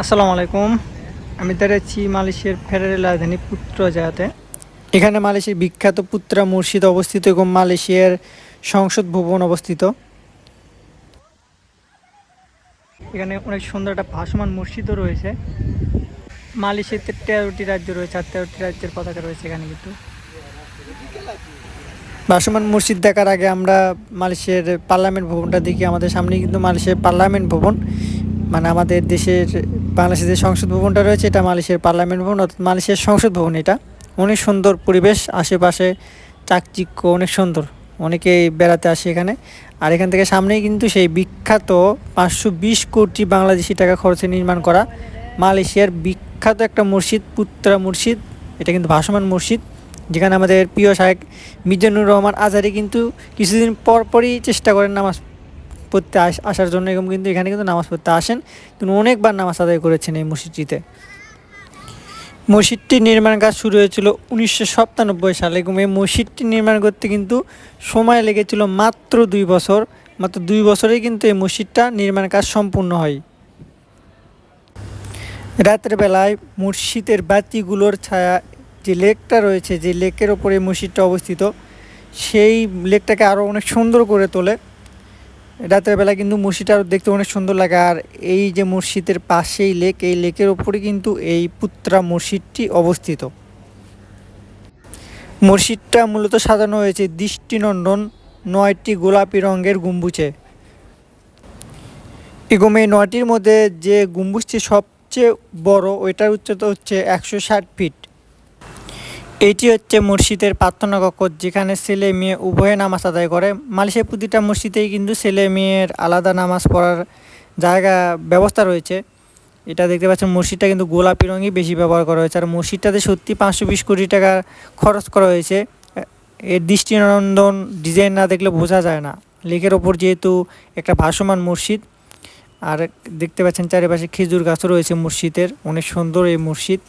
আসসালামু আলাইকুম। আমি দাঁড়িয়েছি মালয়েশিয়ার ফেডারেল রাজধানী পুত্র জায়গাতে এখানে মালয়েশিয়ার বিখ্যাত পুত্রা মসজিদ অবস্থিত এবং মালয়েশিয়ার সংসদ ভবন অবস্থিত। এখানে অনেক সুন্দর একটা ভাসমান মসজিদও রয়েছে। মালয়েশিয়াতে তেরোটি রাজ্য রয়েছে, আর তেরোটি রাজ্যের পতাকা রয়েছে এখানে কিন্তু। ভাসমান মসজিদ দেখার আগে আমরা মালয়েশিয়ার পার্লামেন্ট ভবনটা দেখি। আমাদের সামনে কিন্তু মালয়েশিয়ার পার্লামেন্ট ভবন। মানে আমাদের দেশের, বাংলাদেশের যে সংসদ ভবনটা রয়েছে, এটা মালয়েশিয়ার পার্লামেন্ট ভবন, অর্থাৎ মালয়েশিয়ার সংসদ ভবন এটা। অনেক সুন্দর পরিবেশ, আশেপাশে চাকচিক্য অনেক সুন্দর। অনেকেই বেড়াতে আসে এখানে। আর এখান থেকে সামনেই কিন্তু সেই বিখ্যাত পাঁচশো বিশ কোটি বাংলাদেশি টাকা খরচে নির্মাণ করা মালয়েশিয়ার বিখ্যাত একটা মসজিদ, পুত্রা মসজিদ। এটা কিন্তু ভাসমান মসজিদ, যেখানে আমাদের প্রিয় শাহেক মিজানুর রহমান আজারি কিন্তু কিছুদিন পর পরই চেষ্টা করেন নামাজ পড়তে আস- আসার জন্য এরকম কিন্তু এখানে কিন্তু নামাজ পড়তে আসেন। তিনি অনেকবার নামাজ আদায় করেছেন এই মসজিদটিতে। মসজিদটির নির্মাণ কাজ শুরু হয়েছিল উনিশশো সাতানব্বই সালে। এবং এই মসজিদটি নির্মাণ করতে কিন্তু সময় লেগেছিল মাত্র দুই বছর। মাত্র দুই বছরেই কিন্তু এই মসজিদটা নির্মাণ কাজ সম্পূর্ণ হয়। রাতের বেলায় মসজিদের বাতিগুলোর ছায়া, যে লেকটা রয়েছে, যে লেকের ওপরে মসজিদটা অবস্থিত, সেই লেকটাকে আরও অনেক সুন্দর করে তোলে। বেলা কিন্তু আরও দেখতে অনেক সুন্দর লাগে। আর এই যে মসজিদের পাশেই লেক, এই লেকের ওপরে কিন্তু এই পুত্রা মসজিদটি অবস্থিত। মসজিদটা মূলত সাজানো হয়েছে দৃষ্টিনন্দন নয়টি গোলাপি রঙের গম্বুজে। এবং এই নয়টির মধ্যে যে গম্বুজটি সবচেয়ে বড়, ওইটার উচ্চতা হচ্ছে একশো ষাট ফিট। এটি হচ্ছে মসজিদের প্রার্থনা কক্ষ যেখানে ছেলে মেয়ে উভয়ে নামাজ আদায় করে। মালয়েশিয়ার প্রতিটা মসজিদেই কিন্তু ছেলে মেয়ের আলাদা নামাজ পড়ার জায়গা ব্যবস্থা রয়েছে। এটা দেখতে পাচ্ছেন মসজিদটা কিন্তু গোলাপি রঙই বেশি ব্যবহার করা হয়েছে। আর মসজিদটাতে সত্যি পাঁচশো বিশ কোটি টাকা খরচ করা হয়েছে। এর দৃষ্টিনন্দন ডিজাইন না দেখলে বোঝা যায় না। লেকের ওপর যেহেতু একটা ভাসমান মসজিদ আর দেখতে পাচ্ছেন চারিপাশে খেজুর গাছও রয়েছে মসজিদের অনেক সুন্দর এই মসজিদ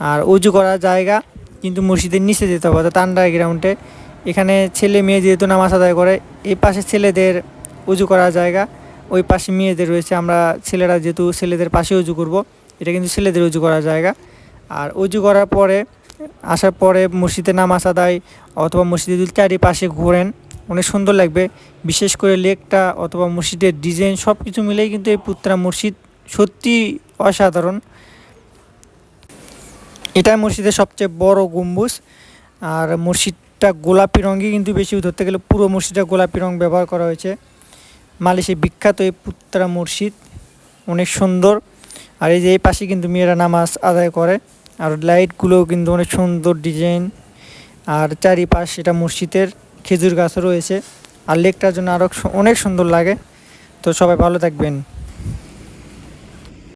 আর উজু করার জায়গা কিন্তু মসজিদের নিচে যেতে হবে, অর্থাৎ আন্ডারগ্রাউন্ডে এখানে ছেলে মেয়ে যেহেতু নামাজ আদায় করে, এই পাশে ছেলেদের উজু করার জায়গা, ওই পাশে মেয়েদের রয়েছে। আমরা ছেলেরা যেহেতু ছেলেদের পাশে উজু করব, এটা কিন্তু ছেলেদের উজু করার জায়গা। আর উজু করার পরে, আসার পরে মসজিদে নামাজ আদায় অথবা মসজিদের যদি চারিপাশে ঘোরেন, অনেক সুন্দর লাগবে। বিশেষ করে লেকটা অথবা মসজিদের ডিজাইন সব কিছু মিলেই কিন্তু এই পুত্রা মসজিদ সত্যি অসাধারণ। এটাই মসজিদের সবচেয়ে বড় গম্বুজ। আর মসজিদটা গোলাপি রঙই কিন্তু বেশি ধরতে গেলে পুরো মসজিদটা গোলাপি রং ব্যবহার করা হয়েছে। মালয়েশিয়ার বিখ্যাত এই পুত্রা মসজিদ, অনেক সুন্দর। আর এই যে এই পাশে কিন্তু মেয়েরা নামাজ আদায় করে, আর লাইটগুলোও কিন্তু অনেক সুন্দর ডিজাইন। আর চারিপাশ এটা মসজিদের খেজুর গাছও রয়েছে। আর লেকটার জন্য আরও অনেক সুন্দর লাগে। তো সবাই ভালো থাকবেন।